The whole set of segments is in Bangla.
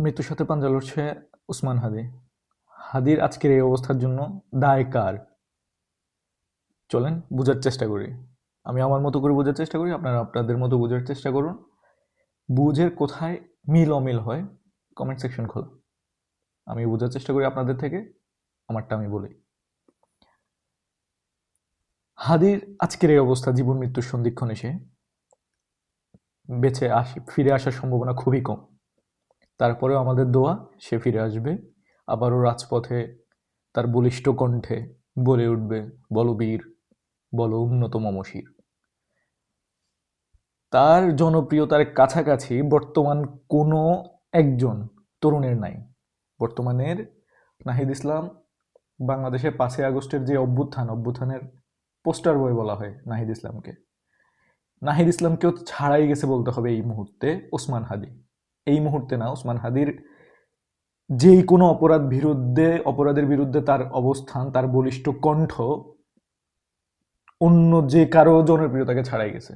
মৃত্যুর সাথে পাঞ্জা লড়ছে উসমান হাদি। হাদির আজকের এই অবস্থার জন্য দায় কার? চলেন বোঝার চেষ্টা করি। আমি আমার মতো করে বোঝার চেষ্টা করি, আপনারা আপনাদের মতো বোঝার চেষ্টা করুন। বুঝের কোথায় মিল অমিল হয় কমেন্ট সেকশন খোলা। আমি বোঝার চেষ্টা করি আপনাদের থেকে, আমারটা আমি বলি। হাদির আজকের এই অবস্থা জীবন মৃত্যুর সন্ধিক্ষণ এসে বেঁচে আসি, ফিরে আসার সম্ভাবনা খুবই কম। তারপরেও আমাদের দোয়া, সে ফিরে আসবে। আবারও রাজপথে তার বলিষ্ঠ কণ্ঠে বলে উঠবে, বলো বীর, বলো উন্নত মমশির তার জনপ্রিয়তার কাছাকাছি বর্তমান কোনো একজন তরুণের নাই। বর্তমানের নাহিদ ইসলাম বাংলাদেশের পাঁচই আগস্টের যে অভ্যুত্থান, অভ্যুত্থানের পোস্টার বয় বলা হয় নাহিদ ইসলামকে। নাহিদ ইসলামকেও ছাড়াই গেছে বলতে হবে এই মুহূর্তে ওসমান হাদি। এই মুহূর্তে না ওসমান হাদির যেই কোনো অপরাধ বিরুদ্ধে, অপরাধের বিরুদ্ধে তার অবস্থান, তার বলিষ্ঠ কণ্ঠ অন্য যে কারও জনপ্রিয়তাকে ছাড়াই গেছে।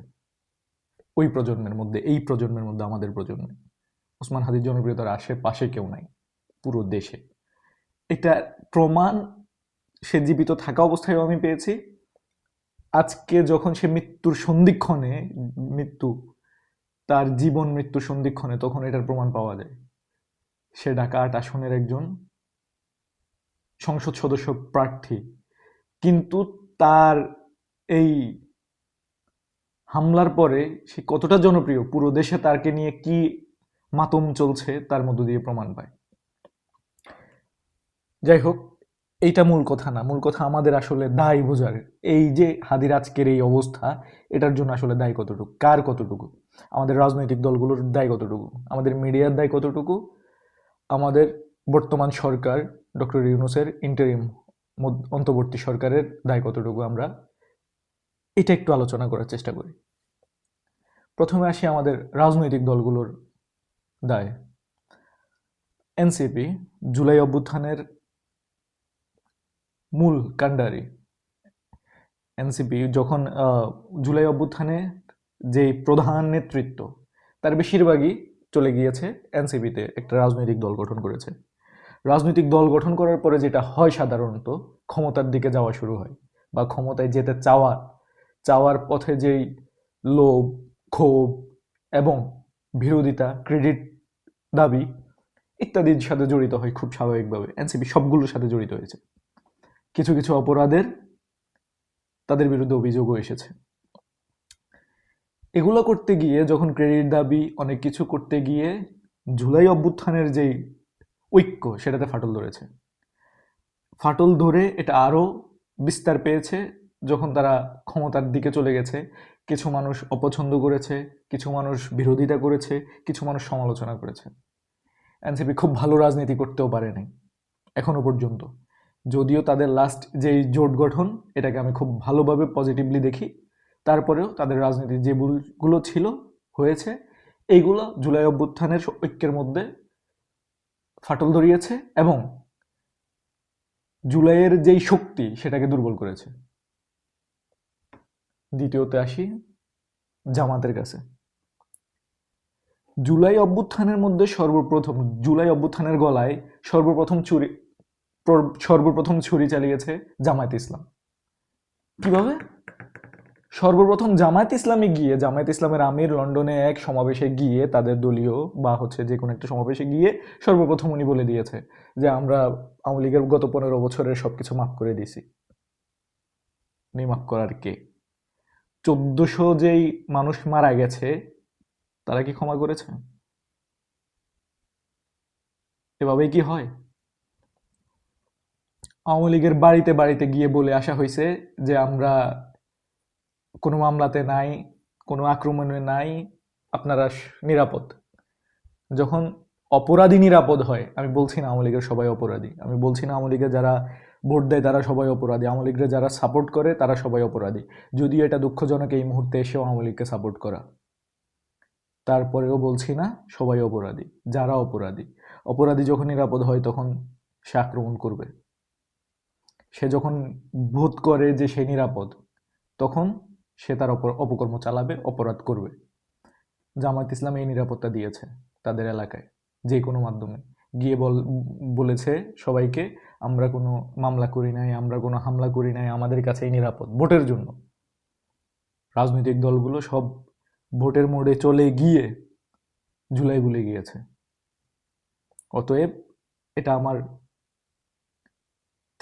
ওই প্রজন্মের মধ্যে, এই প্রজন্মের মধ্যে আমাদের প্রজন্মে। ওসমান হাদির জনপ্রিয়তার আশেপাশে কেউ নাই, পুরো দেশে। এটা প্রমাণ, সে জীবিত থাকা অবস্থায় আমি পেয়েছি। আজকে যখন সে মৃত্যুর সন্ধিক্ষণে, মৃত্যু তার জীবন মৃত্যু সন্ধিক্ষণে তখন এটার প্রমাণ পাওয়া যায়। সে ঢাকা আট আসনের একজন সংসদ সদস্য প্রার্থী। কিন্তু তার এই হামলার পরে সে কতটা জনপ্রিয়, পুরো দেশে তারকে নিয়ে কি মাতম চলছে, তার মধ্য দিয়ে প্রমাণ পায়। যাই হোক এইটা মূল কথা না, মূল কথা আমাদের আসলে দায় বোঝার। এই যে হাদির আজকের এই অবস্থা, এটার জন্য আসলে দায় কতটুকু? কার কতটুকু? আমাদের রাজনৈতিক দলগুলোর দায় কতটুকু? আমাদের মিডিয়ার দায় কতটুকু? আমাদের বর্তমান সরকার, ডক্টর ইউনুসের ইন্টারিম অন্তর্বর্তী সরকারের দায় কতটুকু আমরা? এটা একটু আলোচনা করার চেষ্টা করি। প্রথমে আসি আমাদের রাজনৈতিক দলগুলোর দায়। এনসিপি, জুলাই অভ্যুত্থানের মূল কাণ্ডারি, এনসিপি, যখন জুলাই অভ্যুত্থানে যে প্রধান নেতৃত্ব, তার বেশিরভাগই চলে গিয়েছে এনসিপিতে একটা রাজনৈতিক দল গঠন করেছে। রাজনৈতিক দল গঠন করার পরে যেটা হয় সাধারণত, ক্ষমতার দিকে যাওয়া শুরু হয় বা ক্ষমতায় যেতে চাওয়া, চাওয়ার পথে যেই লোভ, ক্ষোভ এবং বিরোধিতা, ক্রেডিট দাবি ইত্যাদির সাথে জড়িত হয় খুব স্বাভাবিকভাবে। এনসিপি সবগুলোর সাথে জড়িত হয়েছে। কিছু কিছু অপরাধের তাদের বিরুদ্ধে অভিযোগও এসেছে। এগুলো করতে গিয়ে যখন ক্রেডিট দাবি, অনেক কিছু করতে গিয়ে জুলাই অভ্যুত্থানের যেই ঐক্য, সেটাতে ফাটল ধরেছে। ফাটল ধরে এটা আরও বিস্তার পেয়েছে যখন তারা ক্ষমতার দিকে চলে গেছে। কিছু মানুষ অপছন্দ করেছে, কিছু মানুষ বিরোধিতা করেছে, কিছু মানুষ সমালোচনা করেছে। এনসিপি খুব ভালো রাজনীতি করতেও পারে নাই এখনও পর্যন্ত। যদিও তাদের লাস্ট যেই জোট গঠন, এটাকে আমি খুব ভালোভাবে পজিটিভলি দেখি, তারপরেও তাদের রাজনীতি যে ভুলগুলো ছিল, হয়েছে, এইগুলো জুলাই অভ্যুত্থানের ঐক্যের মধ্যে ফাটল ধরিয়েছে এবং জুলাইয়ের যেই শক্তি, সেটাকে দুর্বল করেছে। দ্বিতীয়তে আসি, জামাতের কাছে। জুলাই অভ্যুত্থানের মধ্যে সর্বপ্রথম, জুলাই অভ্যুত্থানের গলায় সর্বপ্রথম চুরি সর্বপ্রথম ছুরি চালিয়েছে জামায়াত ইসলাম। কীভাবে? সর্বপ্রথম জামায়াত ইসলামে গিয়ে, জামায়াত ইসলামের আমির লন্ডনে এক সমাবেশে গিয়ে তাদের দলীয় বা হচ্ছে যে কোনো একটা সমাবেশে গিয়ে সর্বপ্রথম উনি বলে দিয়েছে যে, আমরা আওয়ামী লীগের গত পনেরো বছরের সবকিছু মাফ করে দিয়েছি। উনি মাফ করার কে? চোদ্দশো যেই মানুষ মারা গেছে, তারা কি ক্ষমা করেছে? এভাবেই কি হয়? আওয়ামী লীগের বাড়িতে বাড়িতে গিয়ে বলে আসা হয়েছে যে আমরা কোনো মামলাতে নাই, কোনো আক্রমণে নাই, আপনারা নিরাপদ। যখন অপরাধী নিরাপদ হয়, আমি বলছি না আওয়ামী লীগের সবাই অপরাধী। আমি বলছি না আওয়ামী লীগের যারা ভোট দেয় তারা সবাই অপরাধী। আওয়ামী লীগের যারা সাপোর্ট করে তারা সবাই অপরাধী। যদিও এটা দুঃখজনক এই মুহূর্তে এসেও আওয়ামী লীগকে সাপোর্ট করা। তারপরেও বলছি না, সবাই অপরাধী, যারা অপরাধী। অপরাধী যখন নিরাপদ হয় তখন সে আক্রমণ করবে। সে যখন বোধ করে যে সে নিরাপদ, তখন সে তার অপর অপকর্ম চালাবে, অপরাধ করবে। জামায়াত ইসলাম এই নিরাপত্তা দিয়েছে তাদের এলাকায়, যে কোনো মাধ্যমে। গিয়ে বল, বলেছে সবাইকে, আমরা কোনো মামলা করি নাই, আমরা কোনো হামলা করি নাই, আমাদের কাছেই নিরাপদ, ভোটের জন্য। রাজনৈতিক দলগুলো সব ভোটের মোড়ে চলে গিয়ে জুলাই ভুলে গিয়েছে। অতএব এটা আমার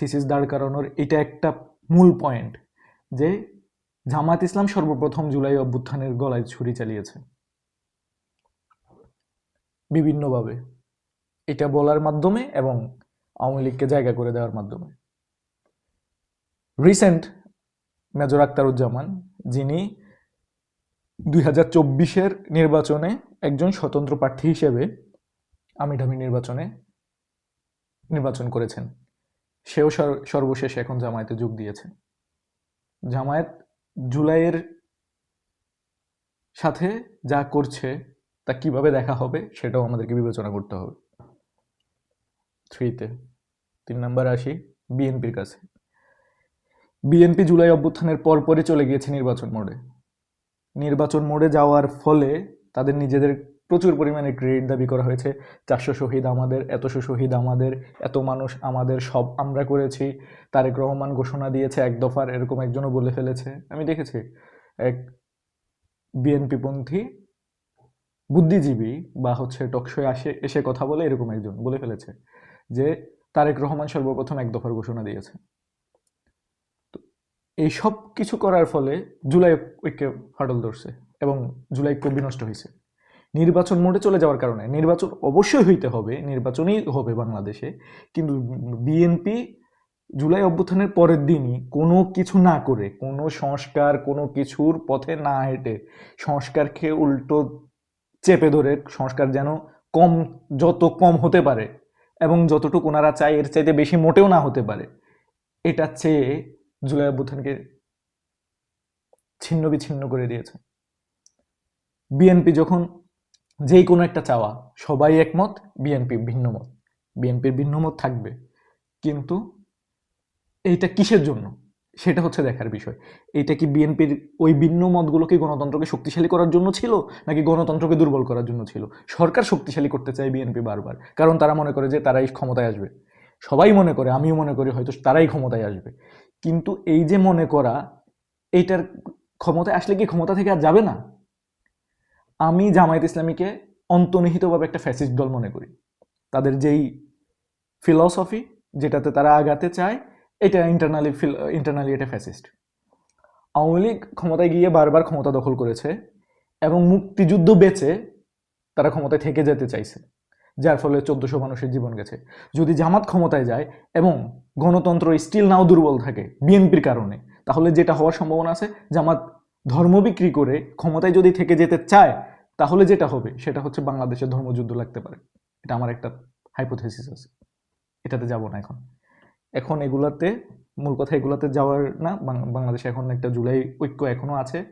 থিসিস দাঁড় করানোর এটা একটা মূল পয়েন্ট যে জামাত ইসলাম সর্বপ্রথম জুলাই অভ্যুত্থানের গলায় ছুরি চালিয়েছে। বিভিন্নভাবে। এটা বলার মাধ্যমে এবং আওয়ামী লীগকে জায়গা করে দেওয়ার মাধ্যমে। রিসেন্ট মেজর আক্তারুজ্জামান, যিনি দুই হাজার চব্বিশের নির্বাচনে একজন স্বতন্ত্র প্রার্থী হিসেবে আমিঠামি নির্বাচনে নির্বাচন করেছেন। সেও সর- সর্বশেষ এখন জামায়াতে যোগ দিয়েছে। জামায়াত জুলাইয়ের সাথে যা করছে, তা কীভাবে দেখা হবে সেটাও আমাদেরকে বিবেচনা করতে হবে। থ্রিতে, তিন নাম্বার আসি, বিএনপির কাছে। বিএনপি জুলাই অভ্যুত্থানের পরপরই চলে গিয়েছে নির্বাচন মোডে। নির্বাচন মোডে যাওয়ার ফলে তাদের নিজেদের প্রচুর পরিমাণে ক্রেডিট দাবি করা হয়েছে। চারশো শহীদ আমাদের, এতশো শহীদ আমাদের, এত মানুষ আমাদের, সব আমরা করেছি। তারেক রহমান ঘোষণা দিয়েছে এক দফার, এরকম একজনও বলে ফেলেছে। আমি দেখেছি এক বিএনপিপন্থী বুদ্ধিজীবী বা হচ্ছে টকশোয় আসে, এসে কথা বলে এরকম একজন বলে ফেলেছে যে তারেক রহমান সর্বপ্রথম এক দফার ঘোষণা দিয়েছে। এই সব কিছু করার ফলে জুলাই ঐক্যে ফাটল ধরছে এবং জুলাই ঐক্য বিনষ্ট হয়েছে। নির্বাচন মোডে চলে যাওয়ার কারণে। নির্বাচন অবশ্যই হইতে হবে, নির্বাচনই হবে বাংলাদেশে। কিন্তু বিএনপি জুলাই অভ্যুত্থানের পরের দিনই কোনো কিছু না করে, কোনো সংস্কার, কোনো কিছুর পথে না হেঁটে সংস্কারকে উল্টো চেপে ধরে সংস্কার যেন কম, যত কম হতে পারে এবং যতটুকু ওনারা চায়, এর চাইতে বেশি মোটেও না হতে পারে, এটা চেয়ে জুলাই অভ্যুত্থানকে ছিন্ন বিচ্ছিন্ন করে দিয়েছে। বিএনপি যখন যেই কোনো একটা চাওয়া। সবাই একমত, বিএনপি ভিন্ন মত। বিএনপির ভিন্ন মত থাকবে। কিন্তু এইটা কিসের জন্য? সেটা হচ্ছে দেখার বিষয়। এইটা কি বিএনপির ওই ভিন্ন মতগুলোকে গণতন্ত্রকে শক্তিশালী করার জন্য ছিল, নাকি গণতন্ত্রকে দুর্বল করার জন্য ছিল? সরকার শক্তিশালী করতে চায় বিএনপি বারবার, কারণ তারা মনে করে যে তারাই ক্ষমতায় আসবে। সবাই মনে করে, আমিও মনে করি হয়তো তারাই ক্ষমতায় আসবে। কিন্তু এই যে মনে করা, এইটার ক্ষমতায় আসলে কি ক্ষমতা থেকে আর যাবে না? আমি জামায়াত ইসলামীকে অন্তর্নিহিতভাবে একটা ফ্যাসিস্ট দল মনে করি। তাদের যেই ফিলসফি যেটাতে তারা আগাতে চায়, এটা ইন্টারনালি ইন্টারনালি এটা ফ্যাসিস্ট আওয়ামী লীগ ক্ষমতায় গিয়ে বারবার ক্ষমতা দখল করেছে এবং মুক্তিযুদ্ধ বেচে তারা ক্ষমতায় থেকে যেতে চাইছে, যার ফলে চোদ্দশো মানুষের জীবন গেছে। যদি জামাত ক্ষমতায় যায় এবং গণতন্ত্র স্টিল নাও দুর্বল থাকে বিএনপির কারণে, তাহলে যেটা হওয়ার সম্ভাবনা আছে, জামাত ধর্ম বিক্রি করে ক্ষমতায় যদি থেকে যেতে চায়, তাহলে যেটা হবে? সেটা হচ্ছে বাংলাদেশের ধর্মযুদ্ধ লাগতে পারে। এটা আমার একটা হাইপোথেসিস আছে। এটাতে যাব না এখন। এখন এগুলাতে, মূল কথা এগুলাতে যাওয়ার না বাংলাদেশে এখন একটা জুলাই ঐক্য এখনও আছে।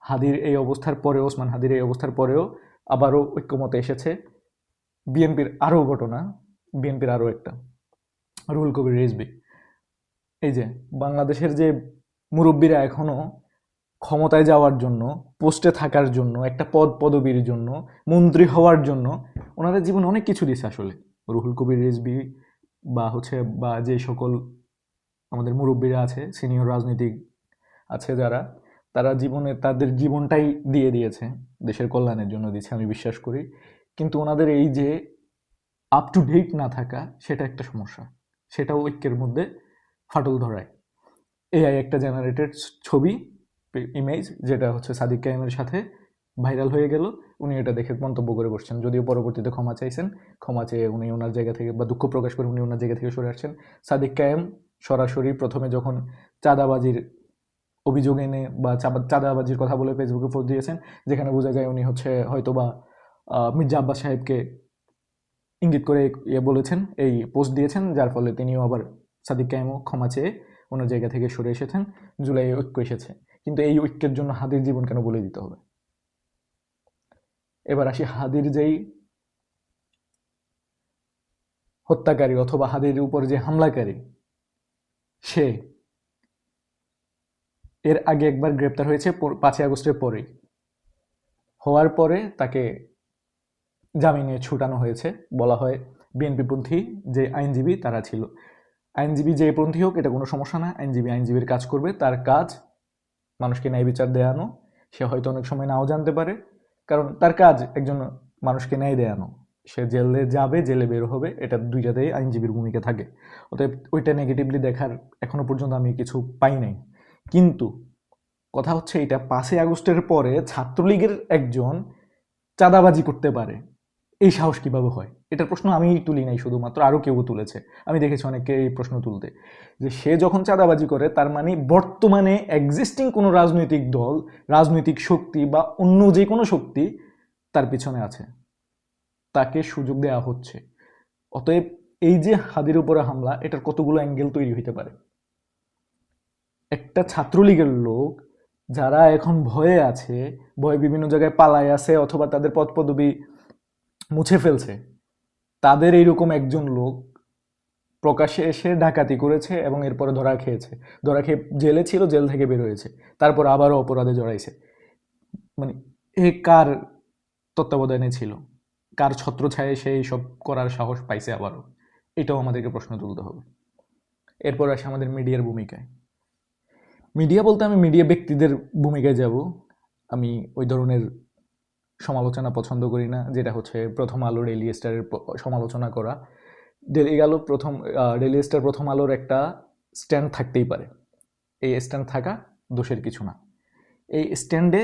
হাদির এই অবস্থার পরেও, ওসমান হাদির এই অবস্থার পরেও আবারও ঐক্যমতে এসেছে। বিএনপির আরও ঘটনা, বিএনপির আরও একটা। রুহুল কবির রিজবি এই যে, বাংলাদেশের যে মুরব্বীরা এখনও ক্ষমতায় যাওয়ার জন্য, পোস্টে থাকার জন্য, একটা পদ পদবীর জন্য, মন্ত্রী হওয়ার জন্য ওনারা জীবন অনেক কিছু দিছে আসলে। রুহুল কবির রিজবি বা হচ্ছে বা যে সকল আমাদের মুরব্বীরা আছে, সিনিয়র রাজনীতিক আছে যারা, তারা জীবনে তাদের জীবনটাই দিয়ে দিয়েছে, দেশের কল্যাণের জন্য দিয়েছে, আমি বিশ্বাস করি। কিন্তু ওনাদের এই যে আপ টু ডেট না থাকা, সেটা একটা সমস্যা। সেটাও ঐক্যের মধ্যে ফাটল ধরায়। এআই একটা জেনারেটেড ছবি ইমেজ যেটা হচ্ছে সাদিক কাইমের সাথে ভাইরাল হয়ে গেল, উনি এটা দেখে মন্তব্য করে বসছেন। যদিও পরবর্তীতে ক্ষমা চাইছেন, ক্ষমা চেয়ে উনি ওনার জায়গা থেকে বা দুঃখ প্রকাশ করে উনি ওনার জায়গা থেকে সরে আসছেন। সাদিক কায়েম সরাসরি প্রথমে যখন চাঁদাবাজির অভিযোগ এনে বা চাঁদা- চাঁদাবাজির কথা বলে ফেসবুকে পোস্ট দিয়েছেন, যেখানে বোঝা যায় উনি হচ্ছে হয়তো বা মির্জা আব্বাস সাহেবকে ইঙ্গিত করে ইয়ে বলেছেন, এই পোস্ট দিয়েছেন, যার ফলে তিনিও আবার সাদিক কায়েমও ক্ষমা চেয়ে ওনার জায়গা থেকে সরে এসেছেন। জুলাই ঐক্য এসেছে। কিন্তু এই ঐক্যের জন্য হাদির জীবন কেন বলে দিতে হবে? এবার আসি হাদির যেই হত্যাকারী অথবা হাদির উপর যে হামলাকারী, সে এর আগে একবার গ্রেপ্তার হয়েছে পাঁচই আগস্টের পরেই। হওয়ার পরে তাকে জামিনে ছুটানো হয়েছে। বলা হয় বিএনপিপন্থী যে আইনজীবী তারা ছিল। আইনজীবী যে পন্থী হোক, এটা কোনো সমস্যা না। আইনজীবী আইনজীবীর কাজ করবে, তার কাজ মানুষকে ন্যায় বিচার দেয়ানো, সে হয়তো অনেক সময় নাও জানতে পারে। কারণ তার কাজ একজন মানুষকে ন্যায় দেয়ানো। সে জেলে যাবে, জেলে বের হবে, এটা দুইটাতেই আইনজীবীর ভূমিকা থাকে। অতএব ওইটা নেগেটিভলি দেখার এখনও পর্যন্ত আমি কিছু পাই নাই। কিন্তু কথা হচ্ছে এটা পাঁচই আগস্টের পরে ছাত্রলীগের একজন চাঁদাবাজি করতে পারে। এই সাহস কীভাবে হয়? এটার প্রশ্ন আমি তুলি নাই শুধুমাত্র, আরও কেউ তুলেছে। আমি দেখেছি অনেককে এই প্রশ্ন তুলতে। যে সে যখন চাঁদাবাজি করে, তার মানে বর্তমানে এক্সিস্টিং কোনো রাজনৈতিক দল, রাজনৈতিক শক্তি বা অন্য যে কোনো শক্তি তার পিছনে আছে। তাকে সুযোগ দেওয়া হচ্ছে। অতএব এই যে হাদির উপরে হামলা, এটার কতগুলো অ্যাঙ্গেল তৈরি হইতে পারে? একটা ছাত্রলীগের লোক যারা এখন ভয়ে আছে, ভয়ে বিভিন্ন জায়গায় পালায় আছে অথবা তাদের পদ পদবি মুছে ফেলছে। তাদের এইরকম একজন লোক প্রকাশ্যে এসে ডাকাতি করেছে এবং এরপরে ধরা খেয়েছে। ধরা খেয়ে জেলে ছিল, জেল থেকে বের হয়েছে। তারপর আবারও অপরাধে জড়াইছে। মানে এ কার তত্ত্বাবধানে ছিল? কার ছত্রছায়ে সে সব করার সাহস পাইছে আবারও? এটাও আমাদেরকে প্রশ্ন তুলতে হবে। এরপর আসে আমাদের মিডিয়ার ভূমিকায়। মিডিয়া বলতে আমি মিডিয়া ব্যক্তিদের ভূমিকায় যাব। আমি ওই ধরনের সমালোচনা পছন্দ করি না, যেটা হচ্ছে প্রথম আলো ডেলি স্টারের সমালোচনা করা। ডেলি আলো প্রথম ডেলি স্টার প্রথম আলোর একটা স্ট্যান্ড থাকতেই পারে। এই স্ট্যান্ড থাকা দোষের কিছু না। এই স্ট্যান্ডে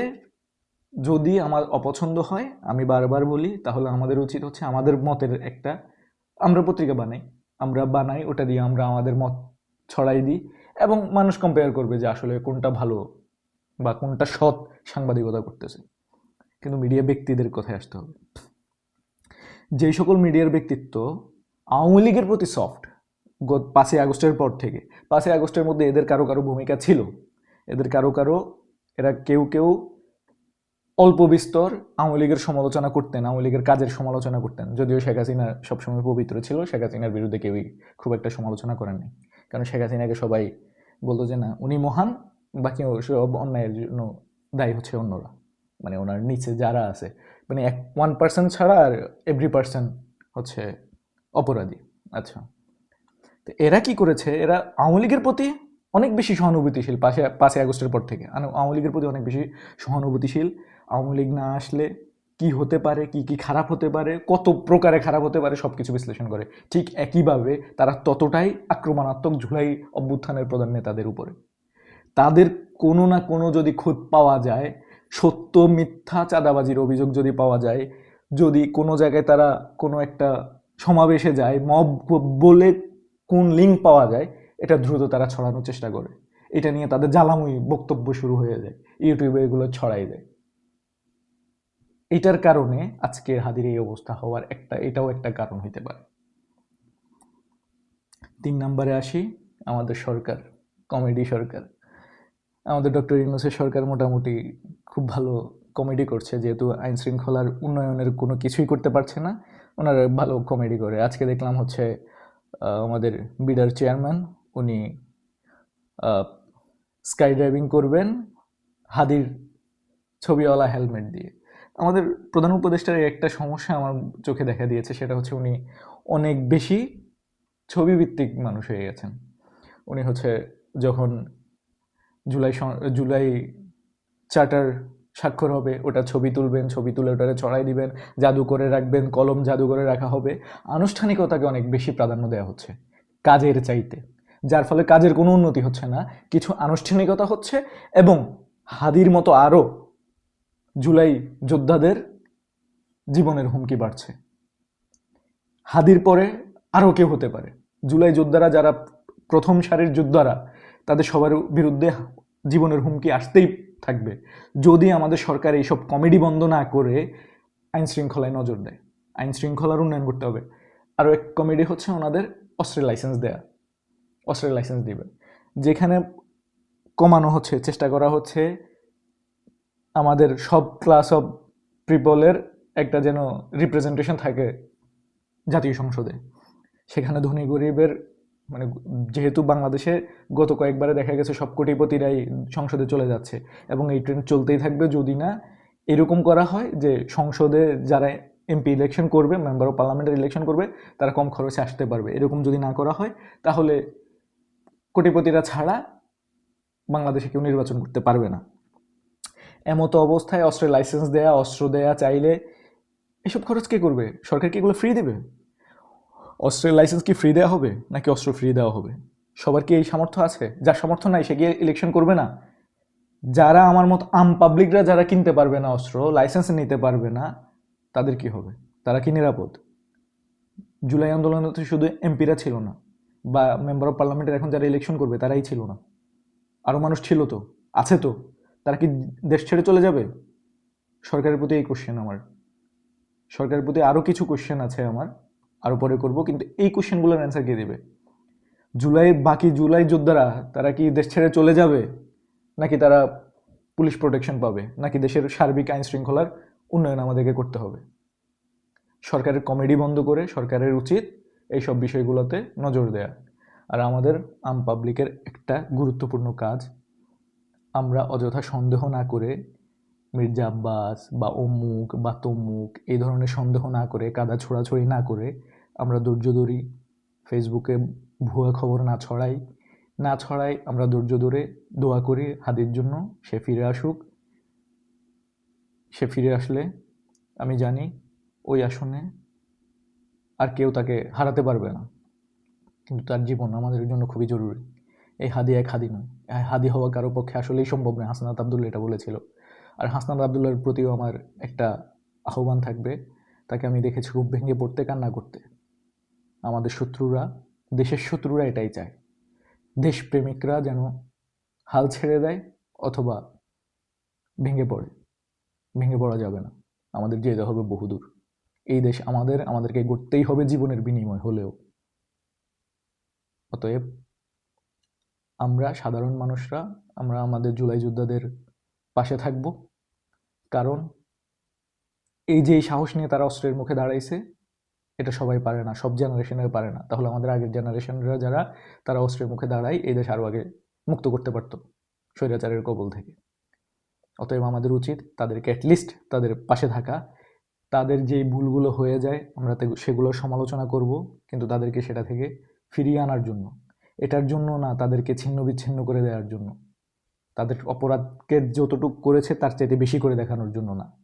যদি আমার অপছন্দ হয়, আমি বারবার বলি, তাহলে আমাদের উচিত হচ্ছে আমাদের মতের একটা, আমরা পত্রিকা বানাই। আমরা বানাই, ওটা দিয়ে আমরা আমাদের মত ছড়াই দিই, এবং মানুষ কম্পেয়ার করবে যে আসলে কোনটা ভালো বা কোনটা সৎ সাংবাদিকতা করতেছে। কিন্তু মিডিয়া ব্যক্তিদের কথায় আসতে হবে। যেই সকল মিডিয়ার ব্যক্তিত্ব আওয়ামী লীগের প্রতি সফট পাঁচই আগস্টের পর থেকে, পাঁচই আগস্টের মধ্যে এদের কারও কারও ভূমিকা ছিল। এদের কারও কারও, এরা কেউ কেউ অল্প বিস্তর আওয়ামী লীগের সমালোচনা করতেন, আওয়ামী লীগের কাজের সমালোচনা করতেন। যদিও শেখ হাসিনা সবসময় পবিত্র ছিল, শেখ হাসিনার বিরুদ্ধে কেউই খুব একটা সমালোচনা করেননি। কারণ শেখ হাসিনাকে সবাই বলতো যে, না, উনি মহান, বাকি সব অন্যায়ের জন্য দায়ী হচ্ছে অন্যরা। মানে ওনার নিচে যারা আছে মানে এক ওয়ান পার্সেন্ট ছাড়া আর এভরি পার্সেন্ট হচ্ছে অপরাধী। আচ্ছা। তো এরা কি করেছে? এরা আওয়ামী লীগের প্রতি অনেক বেশি সহানুভূতিশীল, পাশে, পাঁচই আগস্টের পর থেকে। আওয়ামী লীগের প্রতি অনেক বেশি সহানুভূতিশীল। আওয়ামী লীগ না আসলে কি হতে পারে, কি কি খারাপ হতে পারে, কত প্রকারে খারাপ হতে পারে সব কিছু বিশ্লেষণ করে। ঠিক একইভাবে তারা ততটাই আক্রমণাত্মক ঝুলাই অভ্যুত্থানের প্রধান নেতাদের উপরে। তাদের কোনো না কোনো যদি খুঁত পাওয়া যায় সত্য মিথ্যা চাঁদাবাজির অভিযোগ যদি পাওয়া যায়, যদি কোনো জায়গায় তারা কোনো একটা সমাবেশে যায়, মব বলে কোন লিঙ্ক পাওয়া যায়, এটা দ্রুত তারা ছড়ানোর চেষ্টা করে। এটা নিয়ে তাদের জ্বালাময়ী বক্তব্য শুরু হয়ে যায় ইউটিউবে এগুলো ছড়াই যায়। এটার কারণে আজকের হাদির এই অবস্থা হওয়ার একটা, এটাও একটা কারণ হইতে পারে। তিন নম্বরে আসি, আমাদের সরকার, কমেডি সরকার। আমাদের ডক্টর ইউনুসের সরকার মোটামুটি খুব ভালো কমেডি করছে, যেহেতু আইন শৃঙ্খলার উন্নয়নের কোনো কিছুই করতে পারছে না, ওনারা ভালো কমেডি করে। আজকে দেখলাম হচ্ছে আমাদের বিডার চেয়ারম্যান, উনি স্কাই ড্রাইভিং করবেন হাদির ছবিওয়ালা হেলমেট দিয়ে। আমাদের প্রধান উপদেষ্টার একটা সমস্যা আমার চোখে দেখা দিয়েছে, সেটা হচ্ছে উনি অনেক বেশি ছবিভিত্তিক মানুষ হয়ে গেছেন। উনি হচ্ছে যখন জুলাই জুলাই চার্টার স্বাক্ষর হবে, ওটা ছবি তুলবেন, ছবি তুলে ওটারে ছড়াই দিবেন, জাদু করে রাখবেন, কলম জাদু করে রাখা হবে। আনুষ্ঠানিকতাকে অনেক বেশি প্রাধান্য দেওয়া হচ্ছে, কাজের চাইতে। যার ফলে কাজের কোনো উন্নতি হচ্ছে না, কিছু আনুষ্ঠানিকতা হচ্ছে এবং হাদির মতো আরও জুলাই যোদ্ধাদের জীবনের হুমকি বাড়ছে। হাদির পরে আরও কেউ হতে পারে। জুলাই যোদ্ধারা যারা প্রথম সারির যোদ্ধারা তাদের সবার বিরুদ্ধে জীবনের হুমকি আসতেই থাকবে। যদি আমাদের সরকার এইসব কমেডি বন্ধ না করে, আইন শৃঙ্খলায় নজর দেয়। আইন শৃঙ্খলার উন্নয়ন করতে হবে। আরও এক কমেডি হচ্ছে ওনাদের অস্ত্রের লাইসেন্স দেয়া। অস্ত্রের লাইসেন্স দিবে। যেখানে কমানো হচ্ছে, চেষ্টা করা হচ্ছে আমাদের সব ক্লাস অফ পিপলের একটা যেন রিপ্রেজেন্টেশন থাকে জাতীয় সংসদে। সেখানে ধনী গরিবের মানে যেহেতু বাংলাদেশে গত কয়েকবারে দেখা গেছে সব কোটিপতিরাই সংসদে চলে যাচ্ছে এবং এই ট্রেন্ড চলতেই থাকবে যদি না এরকম করা হয় যে সংসদে যারা এমপি ইলেকশন করবে মেম্বার অফ পার্লামেন্টের ইলেকশন করবে, তারা কম খরচে আসতে পারবে। এরকম যদি না করা হয়, তাহলে কোটিপতিরা ছাড়া বাংলাদেশে কেউ নির্বাচন করতে পারবে না। এমতো অবস্থায় অস্ত্রের লাইসেন্স দেয়া, অস্ত্র দেয়া চাইলে এসব খরচ কে করবে? সরকার কি এগুলো ফ্রি দেবে? অস্ত্রের লাইসেন্স কি ফ্রি দেওয়া হবে, নাকি অস্ত্র ফ্রি দেওয়া হবে? সবার কি এই সামর্থ্য আছে? যার সামর্থ্য নাই, সে গিয়ে ইলেকশন করবে না? যারা আমার মতো আম পাবলিকরা যারা কিনতে পারবে না অস্ত্র লাইসেন্স নিতে পারবে না, তাদের কি হবে? তারা কি নিরাপদ? জুলাই আন্দোলনে তো শুধু এমপিরা ছিল না, বা মেম্বার অফ পার্লামেন্টের এখন যারা ইলেকশন করবে, তারাই ছিল না। আরও মানুষ ছিল তো, আছে তো। তারা কি দেশ ছেড়ে চলে যাবে? সরকারের প্রতি এই কোশ্চেন আমার। সরকারের প্রতি আরও কিছু কোশ্চেন আছে আমার। আরও পরে করব, কিন্তু এই কোশ্চেনগুলোর অ্যান্সার কে দেবে? জুলাই, বাকি জুলাই যোদ্ধারা, তারা কি দেশ ছেড়ে চলে যাবে? নাকি তারা পুলিশ প্রোটেকশন পাবে? নাকি দেশের সার্বিক আইন শৃঙ্খলার উন্নয়ন আমাদেরকে করতে হবে? সরকারের কমেডি বন্ধ করে সরকারের উচিত এইসব বিষয়গুলোতে নজর দেয়া। আর আমাদের আম পাবলিকের একটা গুরুত্বপূর্ণ কাজ, আমরা অযথা সন্দেহ না করে মির্জা আব্বাস বা অমুক বা তমুক এই ধরনের সন্দেহ না করে, কাদা ছোড়াছড়ি না করে আমরা ধৈর্য ধরি ফেসবুকে ভুয়া খবর না ছড়াই না ছড়াই আমরা ধৈর্য ধরে দোয়া করি হাদির জন্য, সে ফিরে আসুক। সে ফিরে আসলে আমি জানি ওই আসনে আর কেউ তাকে হারাতে পারবে না। কিন্তু তার জীবন আমাদের জন্য খুবই জরুরি। এই হাদি এক হাদি নয়। হাদি হওয়া কারও পক্ষে আসলেই সম্ভব নয়, হাসনাত আবদুল্লা এটা বলেছিল। আর হাসনাত আবদুল্লার প্রতিও আমার একটা আহ্বান থাকবে, তাকে আমি দেখেছি খুব ভেঙে পড়তে, কান্না করতে। আমাদের শত্রুরা, দেশের শত্রুরা এটাই চায়। দেশপ্রেমিকরা যেন হাল ছেড়ে দেয় অথবা ভেঙে পড়ে। ভেঙে পড়া যাবে না। আমাদের যেতে হবে বহুদূর। এই দেশ আমাদের, আমাদেরকে গড়তেই হবে জীবনের বিনিময় হলেও। অতএব আমরা সাধারণ মানুষরা, আমরা আমাদের জুলাই যোদ্ধাদের পাশে থাকব। কারণ এই যে সাহস নিয়ে তারা অস্ত্রের মুখে দাঁড়াইছে এটা সবাই পারে না, সব জেনারেশনের পারে না। তাহলে আমাদের আগের জেনারেশনরা যারা, তারা অস্ত্রের মুখে দাঁড়ায় এই দেশ আরও আগে মুক্ত করতে পারতো, স্বৈরাচারের কবল থেকে। অতএব আমাদের উচিত তাদেরকে অ্যাটলিস্ট তাদের পাশে থাকা। তাদের যেই ভুলগুলো হয়ে যায়, আমরা সেগুলোর সমালোচনা করব, কিন্তু তাদেরকে সেটা থেকে ফিরিয়ে আনার জন্য। এটার জন্য না, তাদেরকে ছিন্ন বিচ্ছিন্ন করে দেওয়ার জন্য। তাদের অপরাধকে যতটুকু করেছে, তার চাইতে বেশি করে দেখানোর জন্য না।